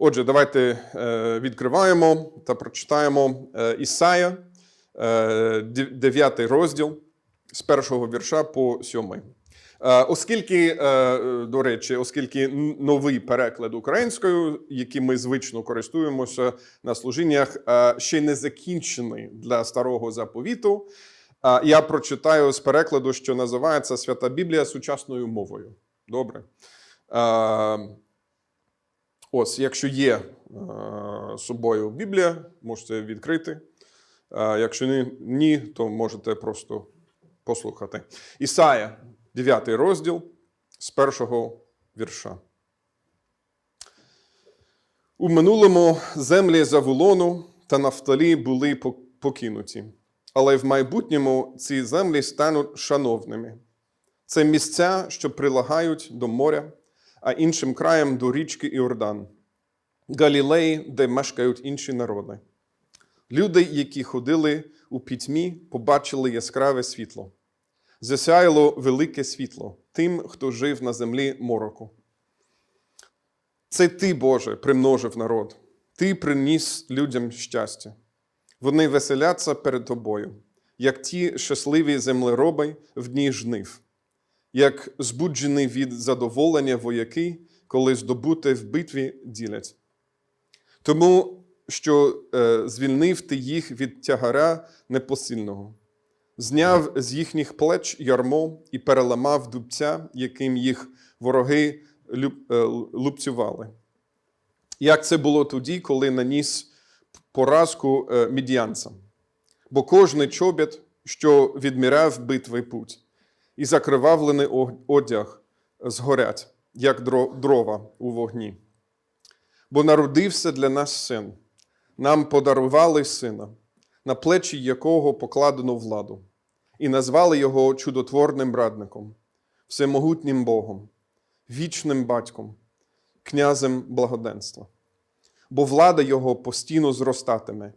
Отже, давайте е, відкриваємо та прочитаємо е, Ісая, е, 9 розділ з першого вірша по сьомий. Е, Оскільки, е, до речі, оскільки новий переклад українською, яким ми звично користуємося на служіннях, е, ще не закінчений для старого заповіту, е, я прочитаю з перекладу, що називається Свята Біблія сучасною мовою. Добре. Ось, якщо є е, собою Біблія, можете відкрити. Е, якщо ні, ні, то можете просто послухати. Ісая, 9 розділ з першого вірша. У минулому землі Завулону та Нафталі були покинуті, але в майбутньому ці землі стануть шановними. Це місця, що прилагають до моря, а іншим краєм до річки Іордан, Галілеї, де мешкають інші народи. Люди, які ходили у пітьмі, побачили яскраве світло. Засяяло велике світло тим, хто жив на землі мороку. Це ти, Боже, примножив народ. Ти приніс людям щастя. Вони веселяться перед тобою, як ті щасливі землероби в дні жнив, як збуджені від задоволення вояки, коли здобуте в битві ділять. Тому що е, звільнив ти їх від тягаря непосильного, зняв з їхніх плеч ярмо і переламав дубця, яким їх вороги люб, е, лупцювали. Як це було тоді, коли наніс поразку е, мідіянцям? Бо кожний чобіт, що відміряв битвий путь, і закривавлений одяг згорять, як дрова у вогні. Бо народився для нас син, нам подарували сина, на плечі якого покладено владу, і назвали його чудотворним радником, всемогутнім Богом, вічним батьком, князем благоденства. Бо влада його постійно зростатиме,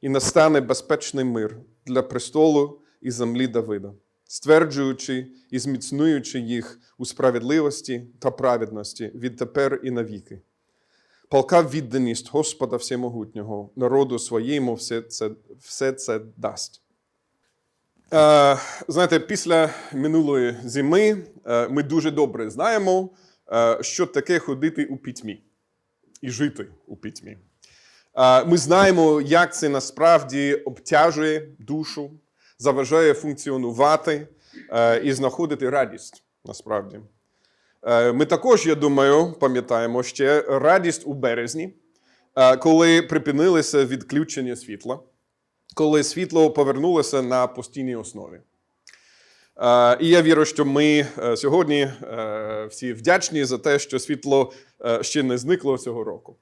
і настане безпечний мир для престолу і землі Давида, стверджуючи і зміцнуючи їх у справедливості та праведності відтепер і навіки. Палка відданість Господа Всемогутнього, народу своєму все це, все це дасть. Е, знаєте, після минулої зими е, ми дуже добре знаємо, е, що таке ходити у пітьмі і жити у пітьмі. Е, ми знаємо, як це насправді обтяжує душу, заважає функціонувати е, і знаходити радість насправді. Е, Ми також, я думаю, пам'ятаємо ще радість у березні, е, коли припинилися відключення світла, коли світло повернулося на постійній основі. І я вірю, що ми сьогодні всі вдячні за те, що світло ще не зникло цього року.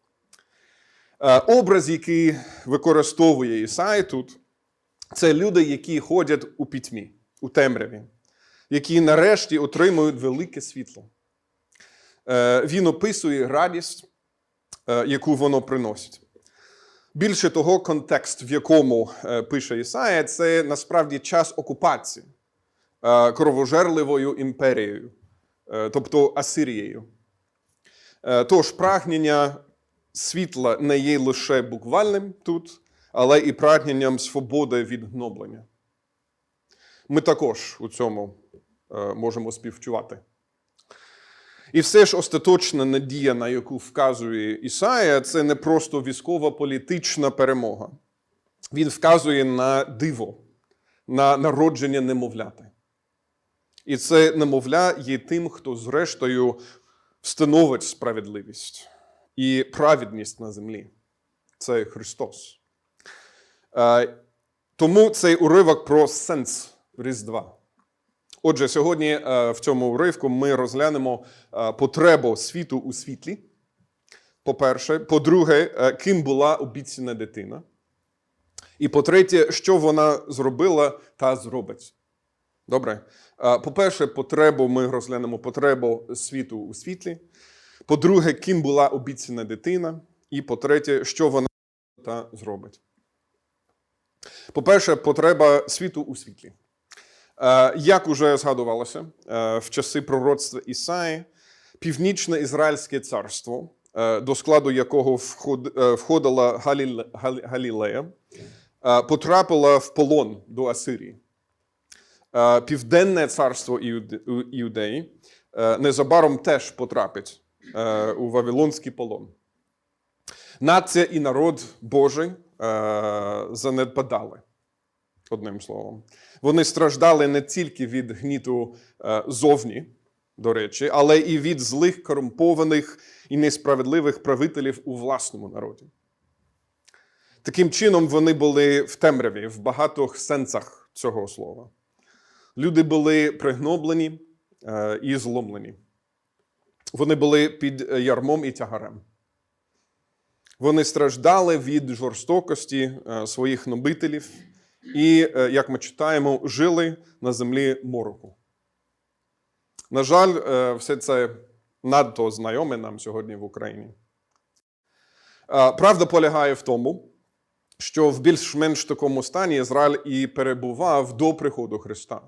Образ, який використовує Ісай тут, це люди, які ходять у пітьмі, у темряві, які нарешті отримують велике світло. Е, Він описує радість, е, яку воно приносить. Більше того, контекст, в якому е, пише Ісая, це насправді час окупації кровожерливою імперією, тобто Асирією. Тож прагнення світла не є лише буквальним тут, але і прагненням свободи від гноблення. Ми також у цьому е, можемо співчувати. І все ж остаточна надія, на яку вказує Ісая, це не просто військова політична перемога. Він вказує на диво, на народження немовляти. І це немовля є тим, хто зрештою встановить справедливість і праведність на землі. Це Христос. Е, Тому цей уривок про сенс Різдва. Отже, сьогодні е, в цьому уривку ми розглянемо е, потребу світу у світлі. По-перше, по-друге, ким була обіцяна дитина. І по-третє, що вона зробила та зробить. Добре. По-перше, потребу ми розглянемо потребу світу у світлі. По-друге, ким була обіцяна дитина. І по-третє, що вона та зробить. По-перше, потреба світу у світлі. Е, Як уже згадувалося, е, в часи пророцтва Ісаї, північне Ізраїльське царство е, до складу якого входила Галілея, потрапила в полон до Асирії. Південне царство Іудеї незабаром теж потрапить у Вавилонський полон. Нація і народ Божий занедбадали, одним словом. Вони страждали не тільки від гніту е, зовні, до речі, але і від злих, корумпованих і несправедливих правителів у власному народі. Таким чином, вони були в темряві в багатьох сенсах цього слова. Люди були пригноблені е, і зломлені. Вони були під ярмом і тягарем. Вони страждали від жорстокості е, своїх нобителів і, е, як ми читаємо, жили на землі мороку. На жаль, е, все це надто знайоме нам сьогодні в Україні. Правда полягає в тому, що в більш-менш такому стані Ізраїль і перебував до приходу Христа.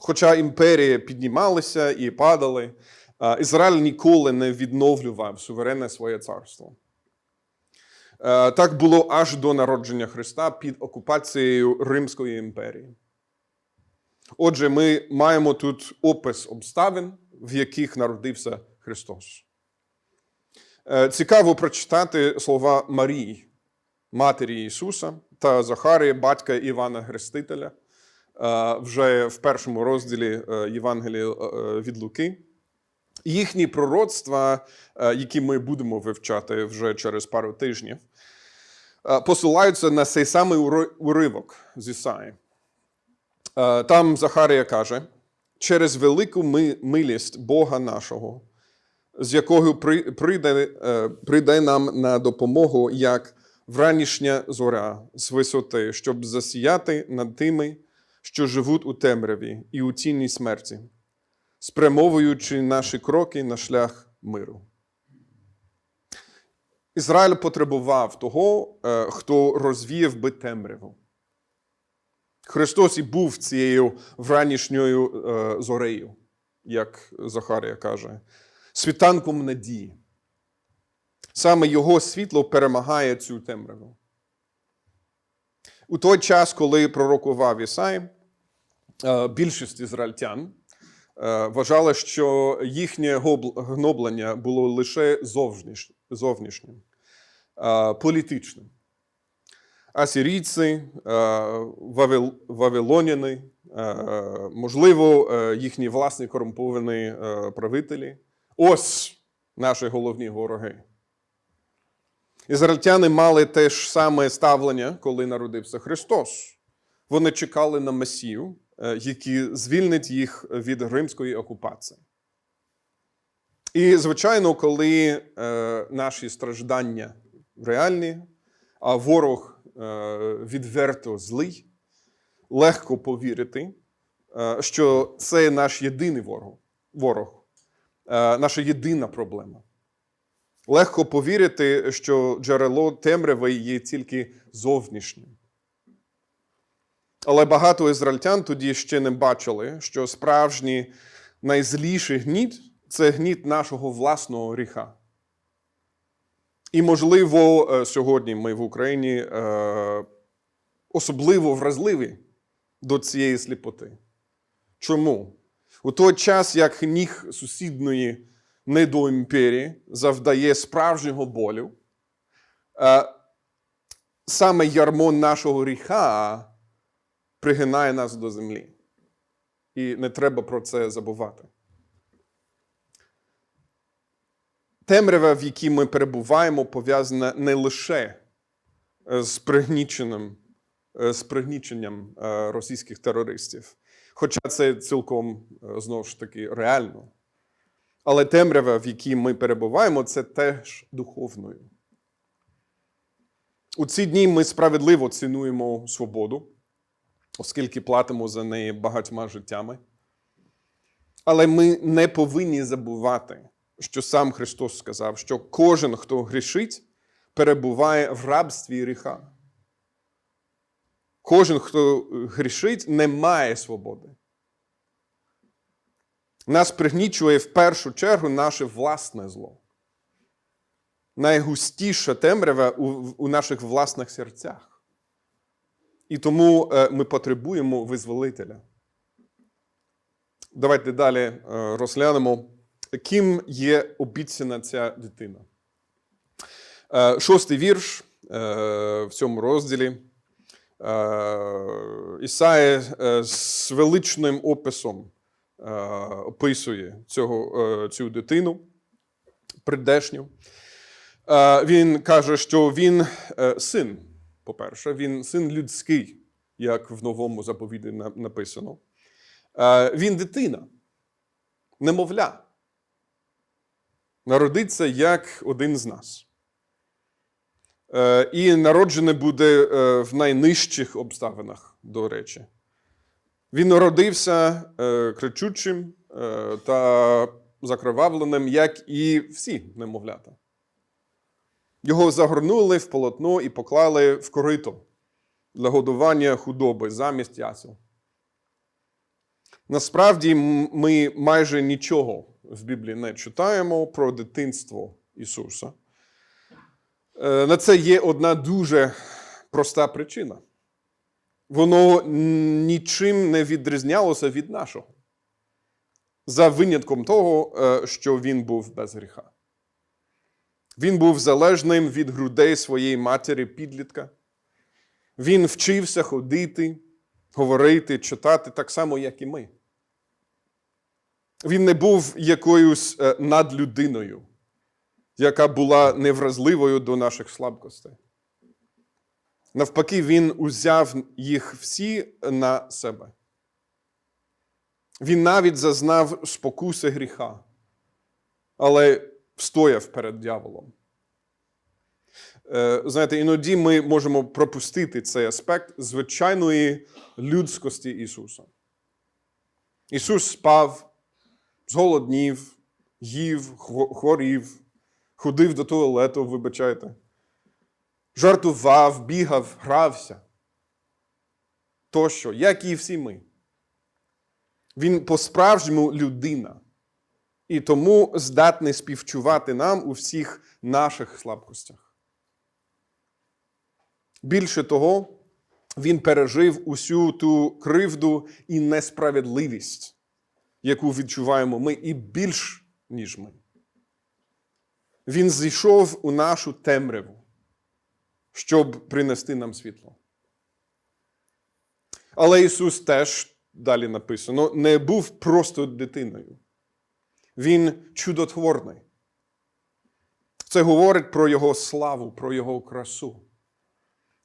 Хоча імперії піднімалися і падали, Ізраїль ніколи не відновлював суверенне своє царство. Так було аж до народження Христа під окупацією Римської імперії. Отже, ми маємо тут опис обставин, в яких народився Христос. Е, Цікаво прочитати слова Марії, матері Ісуса, та Захарії, батька Івана Хрестителя, е, вже в першому розділі е, Євангелія від Луки. Їхні пророцтва, е, які ми будемо вивчати вже через пару тижнів, е, посилаються на цей самий уривок з Ісаї. Е, Там Захарія каже: через велику милість Бога нашого, з при- прийде, прийде нам на допомогу як вранішня зоря з висоти, щоб засіяти над тими, що живуть у темряві і у тіні смерті, спрямовуючи наші кроки на шлях миру. Ізраїль потребував того, е, хто розвіяв би темряву. Христос і був цією вранішньою е, зорею, як Захарія каже, світанком надії. Саме Його світло перемагає цю темряву. У той час, коли пророкував Ісай, е, більшість ізраїльтян вважали, що їхнє гноблення було лише зовнішнім, е, політичним. Асірійці, е, вавилоняни, е, можливо, е, їхні власні корумповані е, правителі. Ось наші головні вороги. Ізраїльтяни мали те ж саме ставлення, коли народився Христос. Вони чекали на Месію, е, який звільнить їх від римської окупації. І, звичайно, коли е, наші страждання реальні, а ворог е, відверто злий, легко повірити, що це наш єдиний ворог, ворог наша єдина проблема. Легко повірити, що джерело темряви є тільки зовнішнім. Але багато ізраїльтян тоді ще не бачили, що справжній найзліший гніт це гніт нашого власного гріха. І, можливо, е, сьогодні ми в Україні е, особливо вразливі до цієї сліпоти. Чому? У той час, як ніг сусідної недоімперії завдає справжнього болю, е, саме ярмо нашого гріха пригинає нас до землі. І не треба про це забувати. Темрява, в якій ми перебуваємо, пов'язана не лише е, з пригніченим, е, з пригніченням е, російських терористів, хоча це цілком знову ж таки реально. Але темрява, в якій ми перебуваємо, це теж духовною. У ці дні ми справедливо цінуємо свободу, оскільки платимо за неї багатьма життями. Але ми не повинні забувати, що сам Христос сказав, що кожен, хто грішить, перебуває в рабстві гріха. Кожен, хто грішить, не має свободи. Нас пригнічує в першу чергу наше власне зло. найгустіша темрява у, у наших власних серцях. І тому е, ми потребуємо визволителя. Давайте далі е, розглянемо, ким є обіцяна ця дитина. Е, Шостий вірш в цьому розділі. Ісая е, з величним описом описує цього, цю дитину придешню. Він каже, що він син, по-перше, він син людський, як в новому заповіді написано. Е, Він дитина, немовля. Народиться як один з нас. Е, І народжений буде е, в найнижчих обставинах, до речі. Він народився кричучим та закривавленим, як і всі немовлята. Його загорнули в полотно і поклали в корито для годування худоби замість ясел. Насправді, ми майже нічого в Біблії не читаємо про дитинство Ісуса. Е, На це є одна дуже проста причина. Воно нічим не відрізнялося від нашого. За винятком того, е, що він був без гріха. Він був залежним від грудей своєї матері підлітка. Він вчився ходити, говорити, читати так само, як і ми. Він не був якоюсь е, надлюдиною, яка була невразливою до наших слабкостей. Навпаки, він узяв їх всі на себе. Він навіть зазнав спокуси гріха, але встояв перед дьяволом. Е, Знаєте, іноді ми можемо пропустити цей аспект звичайної людськості Ісуса. Ісус спав, зголоднів, їв, хворів, ходив до туалету, вибачайте, жартував, бігав, грався. Тощо, як і всі ми. Він по-справжньому людина. І тому здатний співчувати нам у всіх наших слабкостях. Більше того, він пережив усю ту кривду і несправедливість, яку відчуваємо ми, і більш, ніж ми. Він зійшов у нашу темряву, щоб принести нам світло. Але Ісус теж, далі написано, не був просто дитиною. Він чудотворний. Це говорить про Його славу, про Його красу.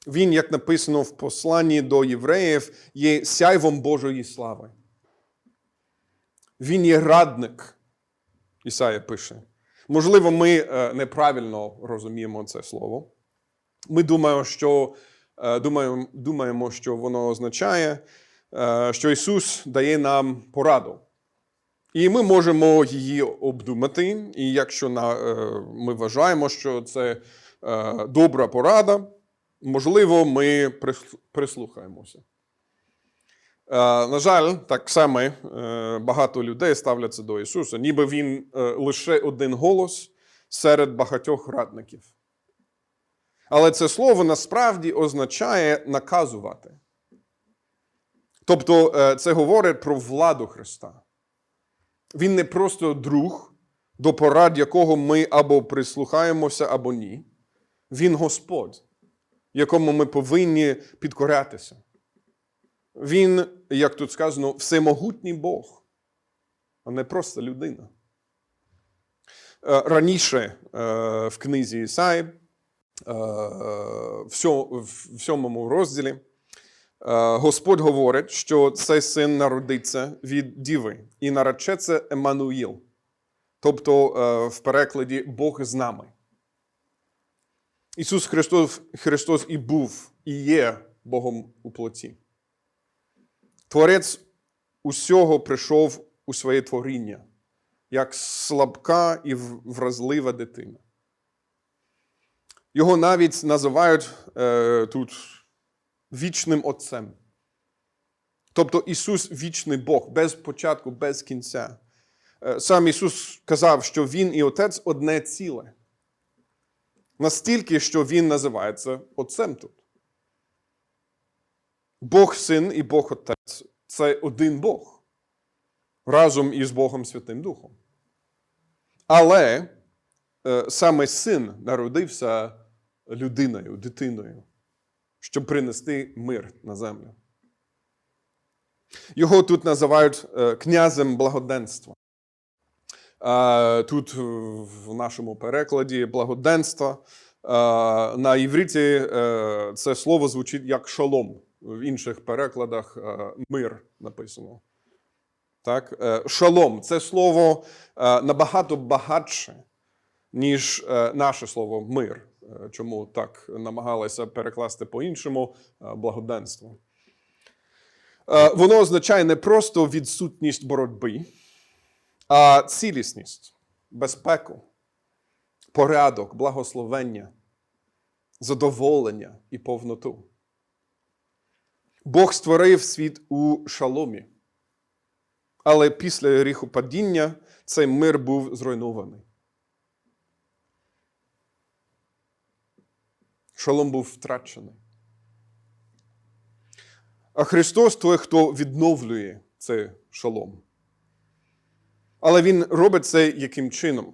Він, як написано в посланні до євреїв, є сяйвом Божої слави. Він є радник, Ісая пише. Можливо, ми е, неправильно розуміємо це слово. Ми думаємо, що, е, думаємо, думаємо, що воно означає, е, що Ісус дає нам пораду. І ми можемо її обдумати. І якщо на, е, ми вважаємо, що це е, добра порада, можливо, ми прислухаємося. Е, на жаль, так само багато людей ставляться до Ісуса, ніби Він лише один голос серед багатьох радників. Але це слово насправді означає наказувати. Тобто, це говорить про владу Христа. Він не просто друг, до порад якого ми або прислухаємося, або ні. Він Господь, якому ми повинні підкорятися. Він, як тут сказано, всемогутній Бог, а не просто людина. Е, Раніше е, в книзі Ісаї, е, в сьо- сьомому розділі, Господь говорить, що цей син народиться від діви і наречеться Еммануїл, тобто е, в перекладі Бог з нами. Ісус Христос, Христос і був, і є Богом у плоті. Творець усього прийшов у своє творіння, як слабка і вразлива дитина. Його навіть називають е, тут вічним Отцем. Тобто Ісус вічний Бог, без початку, без кінця. Е, Сам Ісус казав, що Він і Отець одне ціле. Настільки, що він називається Отцем тут. Бог Син і Бог Отець це один Бог разом із Богом Святим Духом. Але е, саме син народився людиною, дитиною, щоб принести мир на землю. Його тут називають е, князем благоденства. Е, Тут е, в нашому перекладі благоденства. На івриті це слово звучить як шалом. В інших перекладах мир написано. Так? Шалом це слово набагато багатше, ніж наше слово мир. Чому так намагалися перекласти по-іншому е, благоденство. Е, Воно означає не просто відсутність боротьби, а цілісність, безпеку, порядок, благословення, задоволення і повноту. Бог створив світ у шаломі. Але після гріхопадіння цей мир був зруйнований. Шалом був втрачений. А Христос той, хто відновлює цей шалом. Але Він робить це яким чином?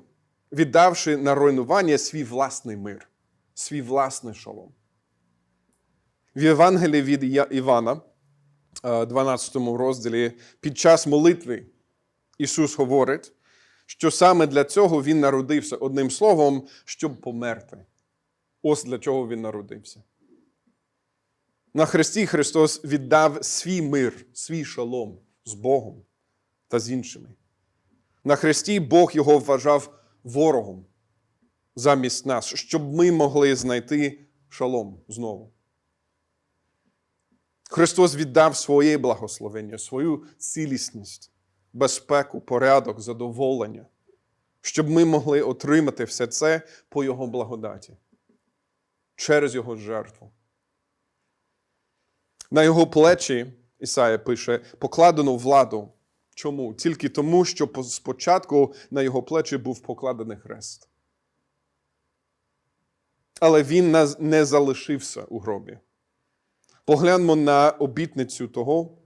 Віддавши на руйнування свій власний мир, свій власний шалом. В Євангелії від Івана, е, 12 розділі, під час молитви Ісус говорить, що саме для цього Він народився одним словом, щоб померти. Ось для чого Він народився. На Христі Христос віддав свій мир, свій шалом з Богом та з іншими. На Христі Бог його вважав ворогом замість нас, щоб ми могли знайти шалом знову. Христос віддав своє благословення, свою цілісність, безпеку, порядок, задоволення, щоб ми могли отримати все це по Його благодаті через Його жертву. На його плечі, Ісая пише, покладено владу. Чому? Тільки тому, що спочатку на його плечі був покладений хрест. Але він не залишився у гробі. Погляньмо на обітницю того,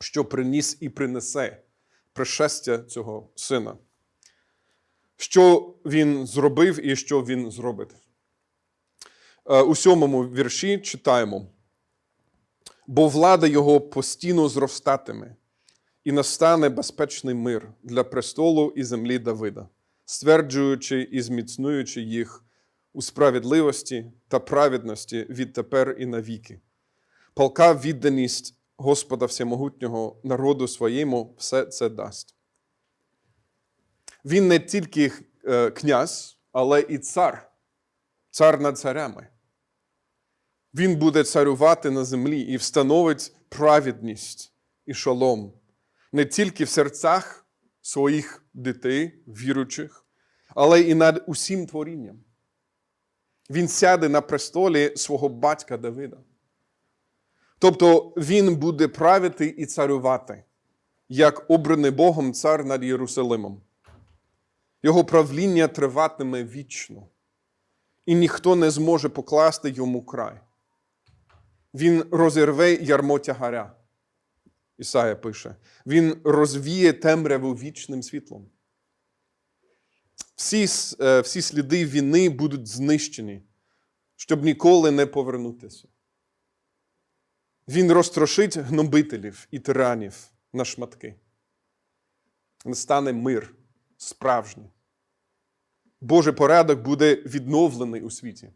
що приніс і принесе пришестя цього сина. Що він зробив і що він зробить. Е, У сьомому вірші читаємо бо влада його постійно зростатиме, і настане безпечний мир для престолу і землі Давида, стверджуючи і зміцнуючи їх у справедливості та праведності відтепер і навіки. Палка відданість Господа Всемогутнього народу своєму все це дасть. Він не тільки е, князь, але і цар, цар над царями. Він буде царювати на землі і встановить праведність і шалом не тільки в серцях своїх дітей, віруючих, але і над усім творінням. Він сяде на престолі свого батька Давида. Тобто він буде правити і царювати, як обраний Богом цар над Єрусалимом. Його правління триватиме вічно, і ніхто не зможе покласти йому край. Він розірве ярмо тягаря. Ісая пише. Він розвіє темряву вічним світлом. Всі, е, всі сліди війни будуть знищені, щоб ніколи не повернутися. Він розтрошить гнобителів і тиранів на шматки. Настане мир справжній. Божий порядок буде відновлений у світі.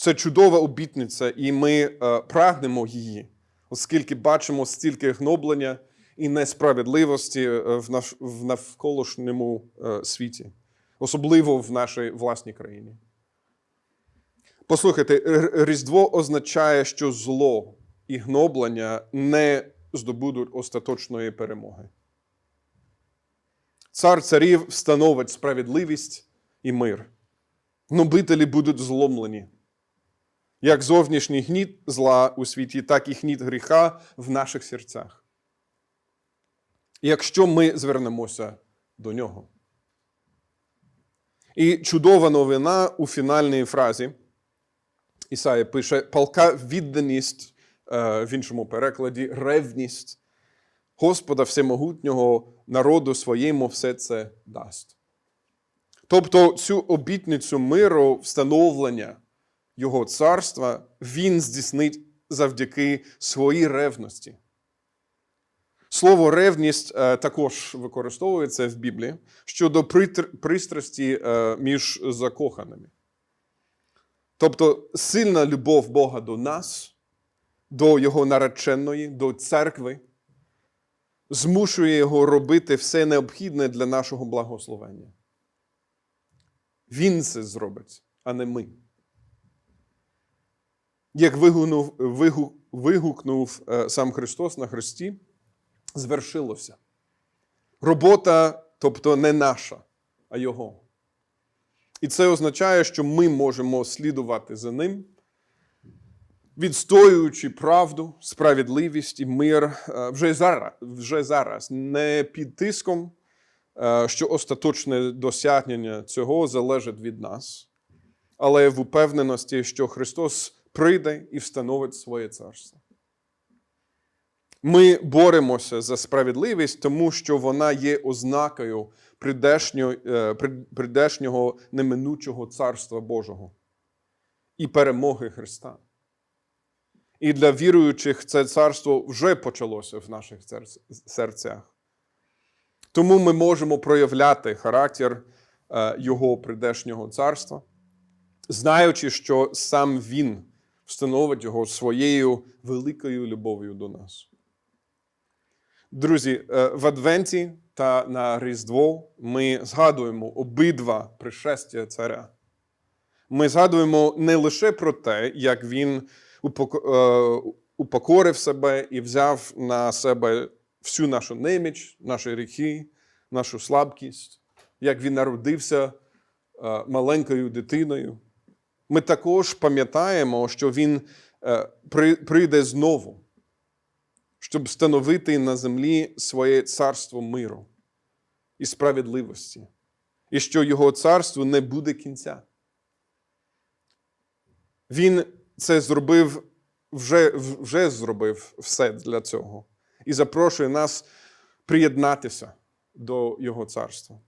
Це чудова обітниця, і ми е, прагнемо її, оскільки бачимо стільки гноблення і несправедливості е, в, наш, в навколишньому е, світі, особливо в нашій власній країні. Послухайте, Різдво означає, що зло і гноблення не здобудуть остаточної перемоги. Цар царів встановить справедливість і мир. Гнобителі будуть зломлені. Як зовнішній гніт зла у світі, так і гніт гріха в наших серцях. Якщо ми звернемося до нього. І чудова новина у фінальній фразі. Ісая пише: палка відданість е, в іншому перекладі, ревність Господа Всемогутнього народу своєму все це дасть. Тобто цю обітницю миру, встановлення Його царства, Він здійснить завдяки своїй ревності. Слово ревність е, також використовується в Біблії щодо пристрасті е, між закоханими. Тобто сильна любов Бога до нас, до Його нареченої, до церкви, змушує його робити все необхідне для нашого благословення. Він це зробить, а не ми. Як вигукнув, вигу- вигукнув е, сам Христос на Христі, звершилося. Робота, тобто не наша, а Його. І це означає, що ми можемо слідувати за ним, відстоюючи правду, справедливість і мир е, вже зараз, вже зараз не під тиском, е, що остаточне досягнення цього залежить від нас, але в упевненості, що Христос прийде і встановить своє царство. Ми боремося за справедливість, тому що вона є ознакою е, неминучого царства Божого і перемоги Христа. І для віруючих це царство вже почалося в наших серцях. Тому ми можемо проявляти характер е, Його прийдешнього царства, знаючи, що сам Він встановить його своєю великою любов'ю до нас. Друзі, е, в Адвенті та на Різдво ми згадуємо обидва пришестя царя. Ми згадуємо не лише про те, як він е, упокорив себе і взяв на себе всю нашу неміч, наші гріхи, нашу слабкість, як він народився е, маленькою дитиною. Ми також пам'ятаємо, що він е, прийде знову, щоб встановити на землі своє царство миру і справедливості, і що його царству не буде кінця. Він це зробив, вже, вже зробив все для цього і запрошує нас приєднатися до Його царства.